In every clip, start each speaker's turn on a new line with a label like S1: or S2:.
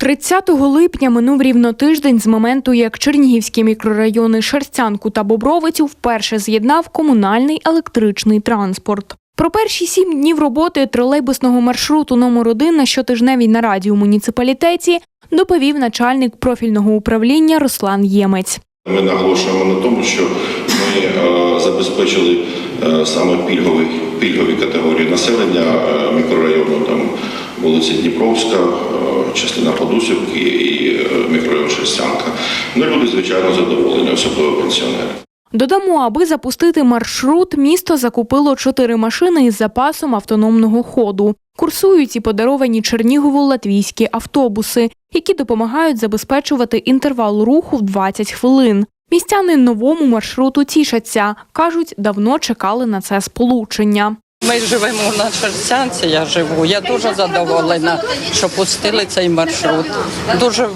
S1: 30 липня минув рівно тиждень з моменту, як Чернігівські мікрорайони Шерстянку та Бобровицю вперше з'єднав комунальний електричний транспорт. Про перші сім днів роботи тролейбусного маршруту номер 1 на щотижневій нараді у муніципалітеті доповів начальник профільного управління Руслан Ємець.
S2: Ми наголошуємо на тому, що ми е, забезпечили е, саме пільгові, пільгові категорії населення е, мікрорайону, там вулиця Дніпровська, частина Подусівки і е, мікрорайон Шерстянка. Ну, люди, звичайно, задоволені, особливо пенсіонери.
S1: Додамо, аби запустити маршрут, місто закупило чотири машини із запасом автономного ходу. Курсують і подаровані Чернігову латвійські автобуси, які допомагають забезпечувати інтервал руху в 20 хвилин. Містяни новому маршруту тішаться. кажуть, давно чекали на це сполучення.
S3: Ми живемо на Шерстянці, я живу. Я дуже задоволена, що пустили цей маршрут. Дуже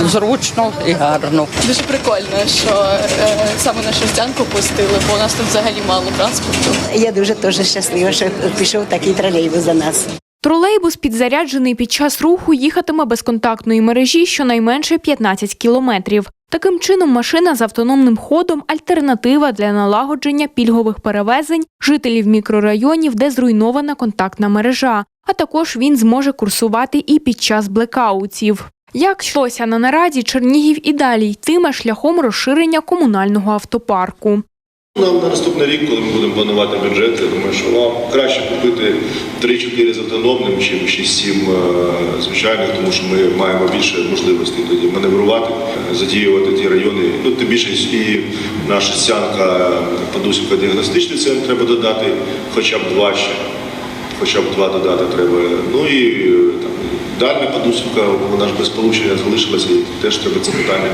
S3: зручно і гарно.
S4: Дуже прикольно, що е, саме на Шерстянку пустили, бо у нас тут взагалі мало транспорту.
S5: Я дуже теж щаслива, що пішов такий тролейбус за нас.
S1: Тролейбус, підзаряджений під час руху, їхатиме без контактної мережі щонайменше 15 кілометрів. Таким чином, машина з автономним ходом альтернатива для налагодження пільгових перевезень жителів мікрорайонів, де зруйнована контактна мережа. А також він зможе курсувати і під час блекаутів. Як йшлося на нараді, Чернігів і далі йтиме шляхом розширення комунального автопарку.
S2: Нам на наступний рік, коли ми будемо планувати бюджет, я думаю, що вам краще купити 3-4 з автономним, чим 6-7 е, звичайних, тому що ми маємо більше можливостей тоді маневрувати, е, задіювати ті райони. Ну, тим більше і наша стянка Подусівка діагностичний центр треба додати, хоча б два ще. Хоча б два додати треба. Ну і е, там дальня Подусівка, вона ж без получення залишилася, і теж треба це питання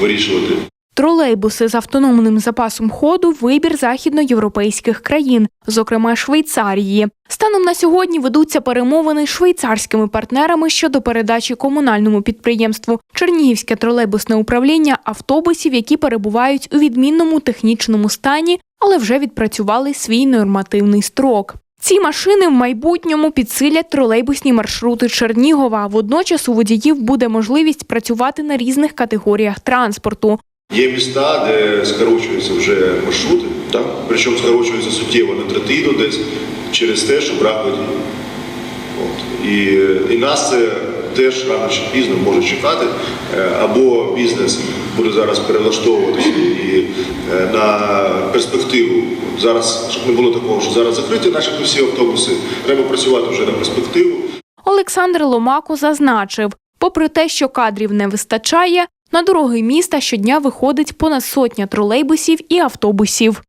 S2: вирішувати.
S1: Тролейбуси з автономним запасом ходу вибір західноєвропейських країн, зокрема Швейцарії. Станом на сьогодні ведуться перемовини з швейцарськими партнерами щодо передачі комунальному підприємству Чернігівське тролейбусне управління автобусів, які перебувають у відмінному технічному стані, але вже відпрацювали свій нормативний строк. Ці машини в майбутньому підсилять тролейбусні маршрути Чернігова. Водночас у водіїв буде можливість працювати на різних категоріях транспорту.
S2: Є міста, де скорочуються вже маршрути, так? причому скорочуються суттєво на третину десь через те, що брак. І, і нас це теж рано чи пізно може чекати, Е, або бізнес буде зараз перелаштовуватися і е, на перспективу. Зараз, щоб не було такого, що зараз закриті наші всі автобуси, треба працювати вже на перспективу.
S1: Олександр Ломако зазначив, попри те, що кадрів не вистачає, на дороги міста щодня виходить понад сотня тролейбусів і автобусів.